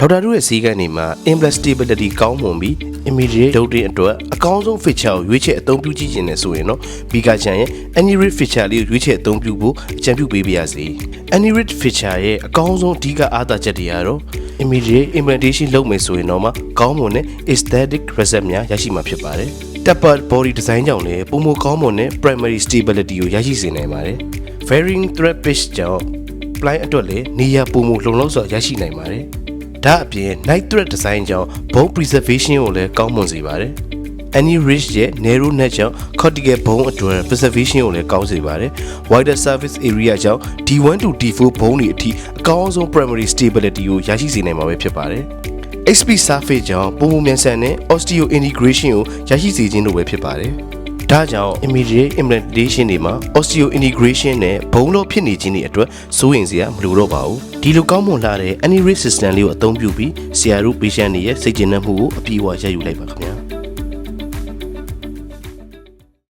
ဒေါက်တာတို့ရဲ့စီးကန်းတွေမှာ implant stability ကောင်းမွန်ပြီး immediate ဒုတ်တင်အတွက်အကောင်းဆုံး feature ကိုရွေးချယ်အသုံးပြုကြည့်ခြင်းနဲ့ဆိုရင်တော့ Bika Chan ရဲ့ Anirid feature လေးကိုရွေးချယ်အသုံးပြုဖို့အကြံပြုပေးပါရစေ။ Anirid feature ရဲ့အကောင်းဆုံးအဓိကအားသာချက်တွေကတော့ immediate implantation လုပ်မယ်ဆိုရင်တော့မှကောင်းမွန်တဲ့ aesthetic result များရရှိမှာဖြစ်ပါတယ်။ Tapered body design ကြောင့်လည်းပုံမကောင်းမွန်တဲ့ primary stability ကိုရရှိစေနိုင်ပါတယ်။ varying thread pitch ကြောင့် blind အတွက်လည်းနေရာပုံမလုံလောက်စွာရရှိနိုင်ပါတယ်။ ဒါအပြင် night thread design ကြောင့် bone preservation ကိုလည်းကောင်းမွန်စေပါတယ်။ any ridge ရဲ့ narrow neck ကြောင့် cortical bone အတွက် preservation ကိုလည်းကောင်းစေပါတယ်။ wider surface area ကြောင့် D1 to D4 bone တွေအထိအကောင်းဆုံး primary stability ကိုရရှိစေနိုင်မှာပဲဖြစ်ပါတယ်။ XP surface ကြောင့်ပုံပုံမြန်ဆန်တဲ့ osteo integration ကိုရရှိစေခြင်းတို့ပဲဖြစ်ပါတယ်။ ဒါကြောင့် immediate implantation တွေမှာ osteo integration နဲ့ဘုံလို့ဖြစ်နေခြင်းတွေအတွက်စိုးရိမ်စရာမလိုတော့ပါဘူး။ဒီလိုကောင်းမွန်လာတဲ့ any risk system လေးကိုအသုံးပြုပြီးဆရာတို့ patient တွေရဲ့စိတ်ကျဉ်နှံ့မှုကိုအပြည့်အဝရယူလိုက်ပါခင်ဗျာ